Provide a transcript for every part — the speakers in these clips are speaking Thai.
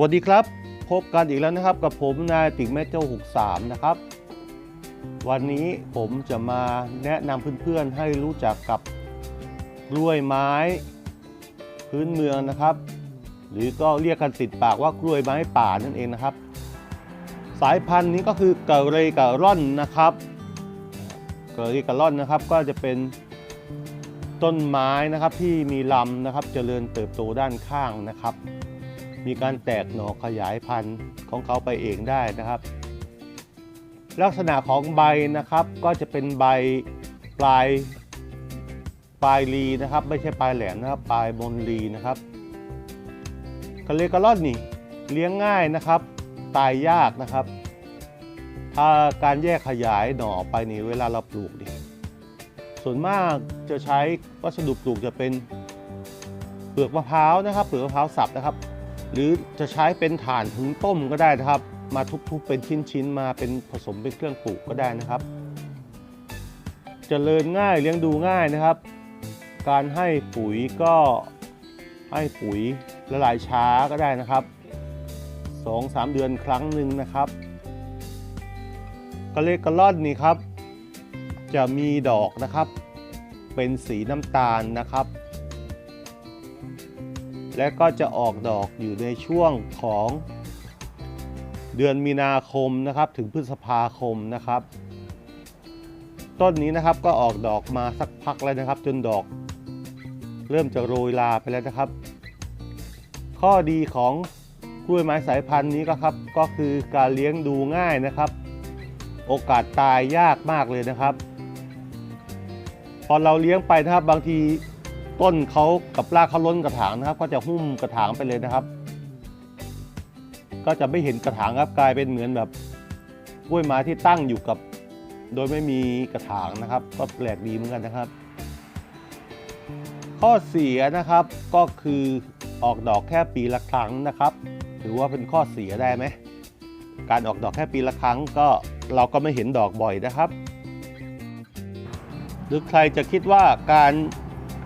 วัสดีครับ พบกันอีกแล้วนะครับ กับผมนายติ๋งแม่เจ้า 63 นะครับ วันนี้ผมจะมาแนะนำเพื่อนๆให้รู้จักกับกล้วยไม้ พื้นเมืองนะครับ หรือก็เรียกกันติดปากว่ากล้วยไม้ป่านั่นเองนะครับ สายพันธุ์นี้ก็คือกะเรกะร่อนนะครับกะเรกะร่อนนะครับก็จะเป็นต้นไม้นะครับที่มีลำนะครับเจริญเติบโตด้านข้างนะครับ มีการแตกหน่อขยายพันธุ์ของเขาไปเองได้นะครับ ลักษณะของใบนะครับก็จะเป็นใบปลายปลายรีนะครับ ไม่ใช่ปลายแหลมนะครับปลายบนรีนะครับกะเลกะล่อนนี่เลี้ยงง่ายนะครับ ตายยากนะครับ ถ้าการแยกขยายหน่อไปนี่เวลาเราปลูกนี่ส่วนมากจะใช้วัสดุปลูกจะเป็นเปลือกมะพร้าวนะครับ เปลือกมะพร้าวสับนะครับ หรือจะใช้เป็นถ่านหุงต้มก็ได้นะครับ มาทุบๆเป็นชิ้นๆมาเป็นผสมเป็นเครื่องปลูกก็ได้นะครับจเจริญง่ายเลี้ยงดูง่ายนะครับ การให้ปุ๋ยก็ให้ปุ๋ยละลายช้าก็ได้นะครับ2-3 เดือนครั้งหนึ่งนะครับกระเลกกระล่อนนี่ครับ จะมีดอกนะครับ เป็นสีน้ำตาลนะครับ และก็จะออกดอกอยู่ในช่วงของเดือนมีนาคมนะครับถึงพฤษภาคมนะครับ ต้นนี้นะครับก็ออกดอกมาสักพักแล้วนะครับ จนดอก เริ่มจะโรยลาไปแล้วนะครับ ข้อดีของกล้วยไม้สายพันธุ์นี้ก็ครับก็คือการเลี้ยงดูง่ายนะครับ โอกาสตายยากมากเลยนะครับ พอเราเลี้ยงไปนะครับบางที ต้นเขากับรากเขาล้นกระถางนะครับ ก็จะหุ้มกระถางไปเลยนะครับ ก็จะไม่เห็นกระถางครับกลายเป็นเหมือนแบบกล้วยไม้ที่ตั้งอยู่กับ โดยไม่มีกระถางนะครับ ก็แปลกดีเหมือนกันนะครับ ข้อเสียนะครับก็คือออกดอกแค่ปีละครั้งนะครับถือว่าเป็นข้อเสียได้ไหมการออกดอกแค่ปีละครั้งก็เราก็ไม่เห็นดอกบ่อยนะครับ หรือใครจะคิดว่าการ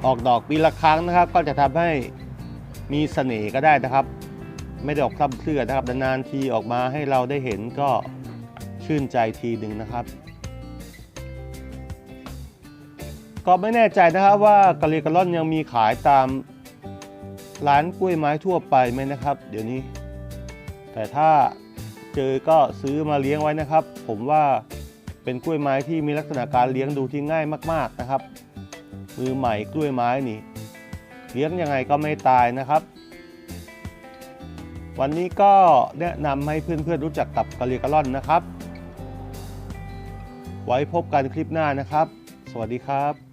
ออกดอกปีละครั้งนะครับ ก็จะทำให้มีเสน่ห์ก็ได้นะครับ ไม่ได้ออกพร่ำเพรื่อนะครับนานๆทีออกมาให้เราได้เห็นก็ชื่นใจทีหนึ่งนะครับ ก็ไม่แน่ใจนะครับว่ากะเลกะล่อนยังมีขายตามร้านกล้วยไม้ทั่วไปไหมนะครับ เดี๋ยวนี้ แต่ถ้าเจอก็ซื้อมาเลี้ยงไว้นะครับ ผมว่าเป็นกล้วยไม้ที่มีลักษณะการเลี้ยงดูที่ง่ายมาก ๆนะครับ มือใหม่กล้วยไม้นี่เลี้ยงยังไงก็ไม่ตายนะครับ วันนี้ก็แนะนำให้เพื่อนๆรู้จักกับกะเลกะล่อนนะครับ ไว้พบกันคลิปหน้านะครับ สวัสดีครับ